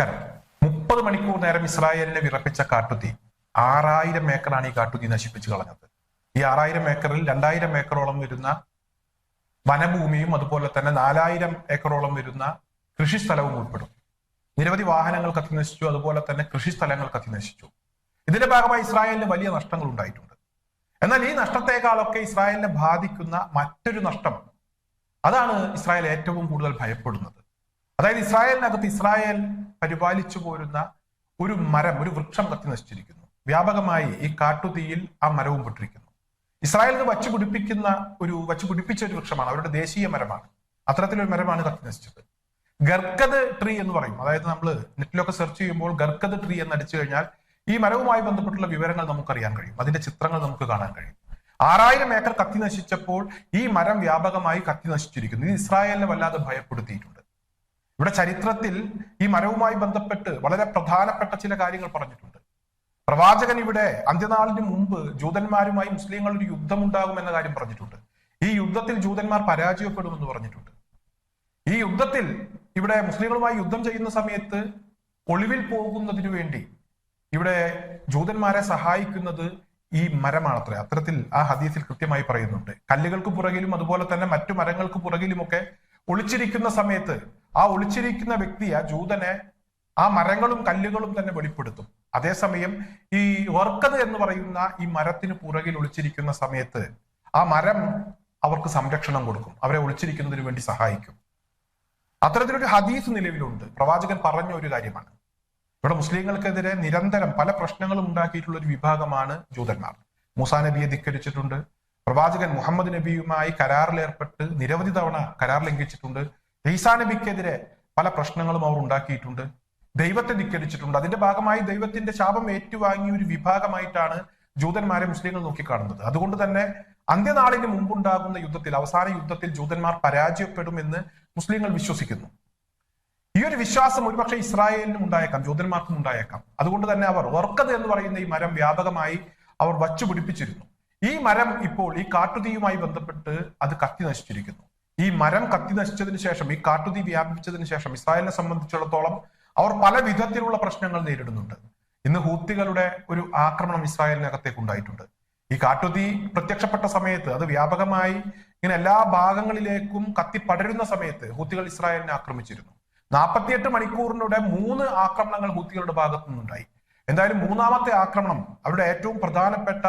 നമസ്കാരം. മുപ്പത് മണിക്കൂർ നേരം ഇസ്രായേലിനെ വിറപ്പിച്ച കാട്ടുതീ ആറായിരം ഏക്കറാണ് ഈ കാട്ടുതീ നശിപ്പിച്ചു കളഞ്ഞത്. ഈ ആറായിരം ഏക്കറിൽ രണ്ടായിരം ഏക്കറോളം വരുന്ന വനഭൂമിയും അതുപോലെ തന്നെ നാലായിരം ഏക്കറോളം വരുന്ന കൃഷിസ്ഥലവും ഉൾപ്പെടും. നിരവധി വാഹനങ്ങൾ കത്തി നശിച്ചു അതുപോലെ തന്നെ കൃഷിസ്ഥലങ്ങൾ കത്തിനശിച്ചു. ഇതിന്റെ ഭാഗമായി ഇസ്രായേലിന് വലിയ നഷ്ടങ്ങൾ ഉണ്ടായിട്ടുണ്ട്. എന്നാൽ ഈ നഷ്ടത്തെക്കാളൊക്കെ ഇസ്രായേലിനെ ബാധിക്കുന്ന മറ്റൊരു നഷ്ടം അതാണ് ഇസ്രായേൽ ഏറ്റവും കൂടുതൽ ഭയപ്പെടുന്നത്. അതായത് ഇസ്രായേലിനകത്ത് ഇസ്രായേൽ പരിപാലിച്ചു പോരുന്ന ഒരു മരം ഒരു വൃക്ഷം കത്തി നശിച്ചിരിക്കുന്നു. വ്യാപകമായി ഈ കാട്ടുതീയിൽ ആ മരവും പൊട്ടിരിക്കുന്നു. ഇസ്രായേലിന് വച്ചു പിടിപ്പിക്കുന്ന ഒരു വച്ചു പിടിപ്പിച്ച ഒരു വൃക്ഷമാണ് അവരുടെ ദേശീയ മരമാണ്. അത്തരത്തിലൊരു മരമാണ് കത്തി നശിച്ചത്. ഗർഗത് ട്രീ എന്ന് പറയും. അതായത് നമ്മൾ നെറ്റിലൊക്കെ സെർച്ച് ചെയ്യുമ്പോൾ ഗർഗത് ട്രീ എന്ന് അടിച്ചു കഴിഞ്ഞാൽ ഈ മരവുമായി ബന്ധപ്പെട്ടുള്ള വിവരങ്ങൾ നമുക്കറിയാൻ കഴിയും. അതിന്റെ ചിത്രങ്ങൾ നമുക്ക് കാണാൻ കഴിയും. ആറായിരം ഏക്കർ കത്തി നശിച്ചപ്പോൾ ഈ മരം വ്യാപകമായി കത്തി നശിച്ചിരിക്കുന്നു. ഇത് ഇസ്രായേലിനെ വല്ലാതെ ഭയപ്പെടുത്തിയിട്ടുണ്ട്. ഇവിടെ ചരിത്രത്തിൽ ഈ മരവുമായി ബന്ധപ്പെട്ട് വളരെ പ്രധാനപ്പെട്ട ചില കാര്യങ്ങൾ പറഞ്ഞിട്ടുണ്ട്. പ്രവാചകൻ ഇവിടെ അന്ത്യനാളിന് മുമ്പ് ജൂതന്മാരുമായി മുസ്ലിങ്ങൾ ഒരു യുദ്ധം ഉണ്ടാകുമെന്ന കാര്യം പറഞ്ഞിട്ടുണ്ട്. ഈ യുദ്ധത്തിൽ ജൂതന്മാർ പരാജയപ്പെടുമെന്ന് പറഞ്ഞിട്ടുണ്ട്. ഈ യുദ്ധത്തിൽ ഇവിടെ മുസ്ലിങ്ങളുമായി യുദ്ധം ചെയ്യുന്ന സമയത്ത് ഒളിവിൽ പോകുന്നതിനു വേണ്ടി ഇവിടെ ജൂതന്മാരെ സഹായിക്കുന്നത് ഈ മരമാണത്രേ. അത്തരത്തിൽ ആ ഹദീസിൽ കൃത്യമായി പറയുന്നുണ്ട്. കല്ലുകൾക്ക് പുറകിലും അതുപോലെ തന്നെ മറ്റു മരങ്ങൾക്ക് പുറകിലുമൊക്കെ ഒളിച്ചിരിക്കുന്ന സമയത്ത് ആ ഒളിച്ചിരിക്കുന്ന വ്യക്തി ആ ജൂതനെ ആ മരങ്ങളും കല്ലുകളും തന്നെ വെളിപ്പെടുത്തും. അതേസമയം ഈ ഓർക്കത് എന്ന് പറയുന്ന ഈ മരത്തിന് പുറകിൽ ഒളിച്ചിരിക്കുന്ന സമയത്ത് ആ മരം അവർക്ക് സംരക്ഷണം കൊടുക്കും. അവരെ ഒളിച്ചിരിക്കുന്നതിന് വേണ്ടി സഹായിക്കും. അത്തരത്തിലൊരു ഹദീസ് നിലവിലുണ്ട്. പ്രവാചകൻ പറഞ്ഞ ഒരു കാര്യമാണ്. ഇവിടെ മുസ്ലിങ്ങൾക്കെതിരെ നിരന്തരം പല പ്രശ്നങ്ങളും ഉണ്ടാക്കിയിട്ടുള്ള ഒരു വിഭാഗമാണ് ജൂതന്മാർ. മൂസാ നബിയെ ധിക്കരിച്ചിട്ടുണ്ട്. പ്രവാചകൻ മുഹമ്മദ് നബിയുമായി കരാറിൽ ഏർപ്പെട്ട് നിരവധി തവണ കരാർ ലംഘിച്ചിട്ടുണ്ട്. ഈസാനബിക്കെതിരെ പല പ്രശ്നങ്ങളും അവർ ഉണ്ടാക്കിയിട്ടുണ്ട്. ദൈവത്തെ ധിക്കരിച്ചിട്ടുണ്ട്. അതിന്റെ ഭാഗമായി ദൈവത്തിന്റെ ശാപം ഏറ്റുവാങ്ങിയ ഒരു വിഭാഗമായിട്ടാണ് ജൂതന്മാരെ മുസ്ലിങ്ങൾ നോക്കിക്കാണുന്നത്. അതുകൊണ്ട് തന്നെ അന്ത്യനാളിന് മുമ്പുണ്ടാകുന്ന യുദ്ധത്തിൽ അവസാന യുദ്ധത്തിൽ ജൂതന്മാർ പരാജയപ്പെടുമെന്ന് മുസ്ലിങ്ങൾ വിശ്വസിക്കുന്നു. ഈ ഒരു വിശ്വാസം ഒരുപക്ഷെ ഇസ്രായേലിനും ഉണ്ടായേക്കാം ജൂതന്മാർക്കും ഉണ്ടായേക്കാം. അതുകൊണ്ട് തന്നെ അവർ ഓർക്കത് എന്ന് പറയുന്ന ഈ മരം വ്യാപകമായി അവർ വച്ചു പിടിപ്പിച്ചിരുന്നു ഈ മരം ഇപ്പോൾ ഈ കാട്ടുതീയുമായി ബന്ധപ്പെട്ട് അത് കത്തി നശിച്ചിരിക്കുന്നു. ഈ മരം കത്തി നശിച്ചതിന് ശേഷം ഈ കാട്ടുതീ വ്യാപിച്ചതിന് ശേഷം ഇസ്രായേലിനെ സംബന്ധിച്ചിടത്തോളം അവർ പല വിധത്തിലുള്ള പ്രശ്നങ്ങൾ നേരിടുന്നുണ്ട്. ഇന്ന് ഹൂത്തികളുടെ ഒരു ആക്രമണം ഇസ്രായേലിനകത്തേക്ക് ഉണ്ടായിട്ടുണ്ട്. ഈ കാട്ടുതീ പ്രത്യക്ഷപ്പെട്ട സമയത്ത് അത് വ്യാപകമായി ഇങ്ങനെ എല്ലാ ഭാഗങ്ങളിലേക്കും കത്തി പടരുന്ന സമയത്ത് ഹൂത്തികൾ ഇസ്രായേലിനെ ആക്രമിച്ചിരുന്നു. നാൽപ്പത്തിയെട്ട് മണിക്കൂറിനൂടെ മൂന്ന് ആക്രമണങ്ങൾ ഹൂത്തികളുടെ ഭാഗത്തു നിന്നുണ്ടായി എന്തായാലും മൂന്നാമത്തെ ആക്രമണം അവരുടെ ഏറ്റവും പ്രധാനപ്പെട്ട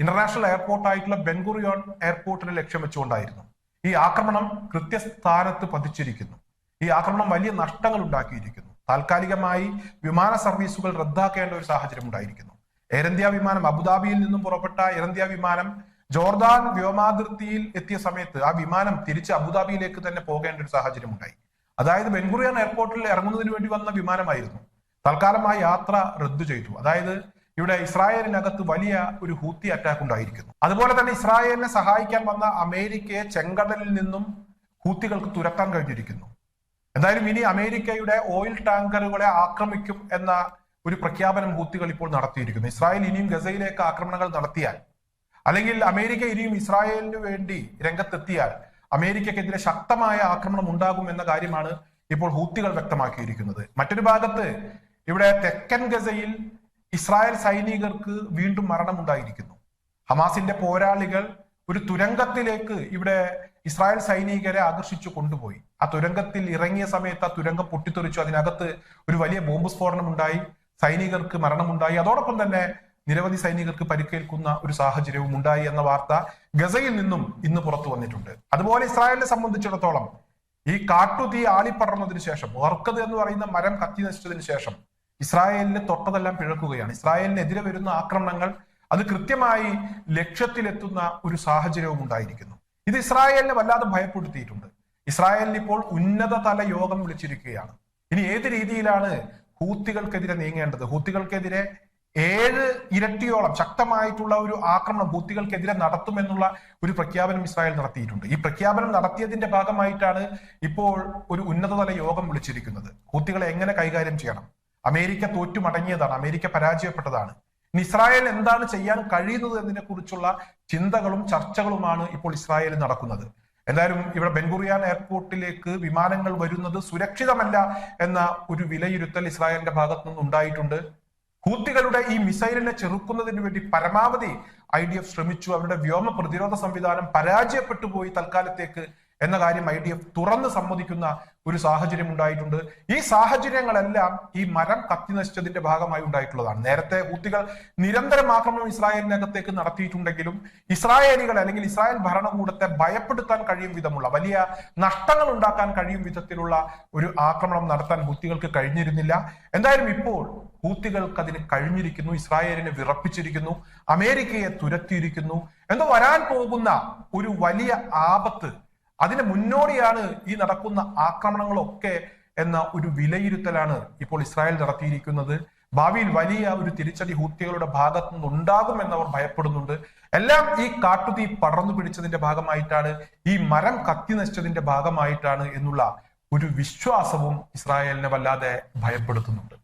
ഇന്റർനാഷണൽ എയർപോർട്ടായിട്ടുള്ള ബെൻഗുറിയോൺ എയർപോർട്ടിനെ ലക്ഷ്യം വെച്ചുകൊണ്ടായിരുന്നു. ഈ ആക്രമണം കൃത്യസ്ഥാനത്ത് പതിച്ചിരിക്കുന്നു. ഈ ആക്രമണം വലിയ നഷ്ടങ്ങൾ ഉണ്ടാക്കിയിരിക്കുന്നു. താൽക്കാലികമായി വിമാന സർവീസുകൾ റദ്ദാക്കേണ്ട ഒരു സാഹചര്യം ഉണ്ടായിരിക്കുന്നു. എയർ ഇന്ത്യ വിമാനം അബുദാബിയിൽ നിന്നും പുറപ്പെട്ട എയർ ഇന്ത്യ വിമാനം ജോർദാൻ വ്യോമാതിർത്തിയിൽ എത്തിയ സമയത്ത് ആ വിമാനം തിരിച്ച് അബുദാബിയിലേക്ക് തന്നെ പോകേണ്ട ഒരു സാഹചര്യം ഉണ്ടായി. അതായത് ബെൻഗുറിയാൻ എയർപോർട്ടിൽ ഇറങ്ങുന്നതിന് വേണ്ടി വന്ന വിമാനമായിരുന്നു. തൽക്കാലമായി യാത്ര റദ്ദു ചെയ്തു. അതായത് ഇവിടെ ഇസ്രായേലിനകത്ത് വലിയ ഒരു ഹൂത്തി അറ്റാക്ക് ഉണ്ടായിരിക്കുന്നു. അതുപോലെ തന്നെ ഇസ്രായേലിനെ സഹായിക്കാൻ വന്ന അമേരിക്കയെ ചെങ്കടലിൽ നിന്നും ഹൂത്തികൾക്ക് തുരത്താൻ കഴിഞ്ഞിരിക്കുന്നു. എന്തായാലും ഇനി അമേരിക്കയുടെ ഓയിൽ ടാങ്കറുകളെ ആക്രമിക്കും എന്ന ഒരു പ്രഖ്യാപനം ഹൂത്തികൾ ഇപ്പോൾ നടത്തിയിരിക്കുന്നു. ഇസ്രായേൽ ഇനിയും ഗസയിലേക്ക് ആക്രമണങ്ങൾ നടത്തിയാൽ അല്ലെങ്കിൽ അമേരിക്ക ഇനിയും ഇസ്രായേലിന് വേണ്ടി രംഗത്തെത്തിയാൽ അമേരിക്കക്കെതിരെ ശക്തമായ ആക്രമണം ഉണ്ടാകും എന്ന കാര്യമാണ് ഇപ്പോൾ ഹൂത്തികൾ വ്യക്തമാക്കിയിരിക്കുന്നത്. മറ്റൊരു ഭാഗത്ത് ഇവിടെ തെക്കൻ ഗസയിൽ ഇസ്രായേൽ സൈനികർക്ക് വീണ്ടും മരണമുണ്ടായിരിക്കുന്നു. ഹമാസിന്റെ പോരാളികൾ ഒരു തുരങ്കത്തിലേക്ക് ഇവിടെ ഇസ്രായേൽ സൈനികരെ ആകർഷിച്ചു കൊണ്ടുപോയി. ആ തുരങ്കത്തിൽ ഇറങ്ങിയ സമയത്ത് ആ തുരങ്കം പൊട്ടിത്തെറിച്ചു. അതിനകത്ത് ഒരു വലിയ ബോംബ് സ്ഫോടനം ഉണ്ടായി സൈനികർക്ക് മരണമുണ്ടായി. അതോടൊപ്പം തന്നെ നിരവധി സൈനികർക്ക് പരിക്കേൽക്കുന്ന ഒരു സാഹചര്യവും ഉണ്ടായി എന്ന വാർത്ത ഗസയിൽ നിന്നും ഇന്ന് പുറത്തു വന്നിട്ടുണ്ട്. അതുപോലെ ഇസ്രായേലിനെ സംബന്ധിച്ചിടത്തോളം ഈ കാട്ടുതീ ആളിപ്പടർന്നതിന് ശേഷം ഓർക്കത് എന്ന് പറയുന്ന മരം കത്തി നശിച്ചതിന് ശേഷം ഇസ്രായേലിന് തൊട്ടതെല്ലാം പിഴക്കുകയാണ്. ഇസ്രായേലിനെതിരെ വരുന്ന ആക്രമണങ്ങൾ അത് കൃത്യമായി ലക്ഷ്യത്തിലെത്തുന്ന ഒരു സാഹചര്യവും ഉണ്ടായിരിക്കുന്നു. ഇത് ഇസ്രായേലിനെ വല്ലാതെ ഭയപ്പെടുത്തിയിട്ടുണ്ട്. ഇസ്രായേലിന് ഇപ്പോൾ ഉന്നതതല യോഗം വിളിച്ചിരിക്കുകയാണ്. ഇനി ഏത് രീതിയിലാണ് ഹൂത്തികൾക്കെതിരെ നീങ്ങേണ്ടത്? ഹൂത്തികൾക്കെതിരെ ഏഴ് ഇരട്ടിയോളം ശക്തമായിട്ടുള്ള ഒരു ആക്രമണം ഹൂത്തികൾക്കെതിരെ നടത്തുമെന്നുള്ള ഒരു പ്രഖ്യാപനം ഇസ്രായേൽ നടത്തിയിട്ടുണ്ട്. ഈ പ്രഖ്യാപനം നടത്തിയതിന്റെ ഭാഗമായിട്ടാണ് ഇപ്പോൾ ഒരു ഉന്നതതല യോഗം വിളിച്ചിരിക്കുന്നത്. ഹൂത്തികളെ എങ്ങനെ കൈകാര്യം ചെയ്യണം? അമേരിക്ക തോറ്റു മടങ്ങിയതാണ് അമേരിക്ക പരാജയപ്പെട്ടതാണ്. ഇസ്രായേൽ എന്താണ് ചെയ്യാൻ കഴിയുന്നത് എന്നതിനെ കുറിച്ചുള്ള ചിന്തകളും ചർച്ചകളുമാണ് ഇപ്പോൾ ഇസ്രായേലിൽ നടക്കുന്നത്. എന്തായാലും ഇവിടെ ബെൻഗുറിയാൻ എയർപോർട്ടിലേക്ക് വിമാനങ്ങൾ വരുന്നത് സുരക്ഷിതമല്ല എന്ന ഒരു വിലയിരുത്തൽ ഇസ്രായേലിന്റെ ഭാഗത്തു നിന്ന് ഉണ്ടായിട്ടുണ്ട്. ഹൂത്തികളുടെ ഈ മിസൈലിനെ ചെറുക്കുന്നതിന് വേണ്ടി പരമാവധി ഐ ഡി എഫ് ശ്രമിച്ചു. അവരുടെ വ്യോമ പ്രതിരോധ സംവിധാനം പരാജയപ്പെട്ടു പോയി തൽക്കാലത്തേക്ക്. എന്ന കാര്യം ഐ ഡി എഫ് തുറന്ന് സമ്മതിക്കുന്ന ഒരു സാഹചര്യം ഉണ്ടായിട്ടുണ്ട്. ഈ സാഹചര്യങ്ങളെല്ലാം ഈ മരം കത്തി നശിച്ചതിന്റെ ഭാഗമായി ഉണ്ടായിട്ടുള്ളതാണ്. നേരത്തെ ഹൂത്തികൾ നിരന്തരം ആക്രമണം ഇസ്രായേലിനകത്തേക്ക് നടത്തിയിട്ടുണ്ടെങ്കിലും ഇസ്രായേലികൾ അല്ലെങ്കിൽ ഇസ്രായേൽ ഭരണകൂടത്തെ ഭയപ്പെടുത്താൻ കഴിയും വിധമുള്ള വലിയ നഷ്ടങ്ങൾ ഉണ്ടാക്കാൻ കഴിയും വിധത്തിലുള്ള ഒരു ആക്രമണം നടത്താൻ ഹൂത്തികൾക്ക് കഴിഞ്ഞിരുന്നില്ല. എന്തായാലും ഇപ്പോൾ ഹൂത്തികൾക്ക് അതിന് കഴിഞ്ഞിരിക്കുന്നു ഇസ്രായേലിനെ വിറപ്പിച്ചിരിക്കുന്നു അമേരിക്കയെ തുരത്തിയിരിക്കുന്നു. എന്തോ വരാൻ പോകുന്ന ഒരു വലിയ ആപത്ത് അതിന് മുന്നോടിയാണ് ഈ നടക്കുന്ന ആക്രമണങ്ങളൊക്കെ എന്ന ഒരു വിലയിരുത്തലാണ് ഇപ്പോൾ ഇസ്രായേൽ നടത്തിയിരിക്കുന്നത്. ഭാവിയിൽ വലിയ ഒരു തിരിച്ചടി ഹൂത്തികളുടെ ഭാഗത്തു നിന്നുണ്ടാകും എന്നവർ ഭയപ്പെടുന്നുണ്ട്. എല്ലാം ഈ കാട്ടുതീ പടർന്നു പിടിച്ചതിന്റെ ഭാഗമായിട്ടാണ് ഈ മരം കത്തി നശിച്ചതിന്റെ ഭാഗമായിട്ടാണ് എന്നുള്ള ഒരു വിശ്വാസവും ഇസ്രായേലിനെ വല്ലാതെ ഭയപ്പെടുത്തുന്നുണ്ട്.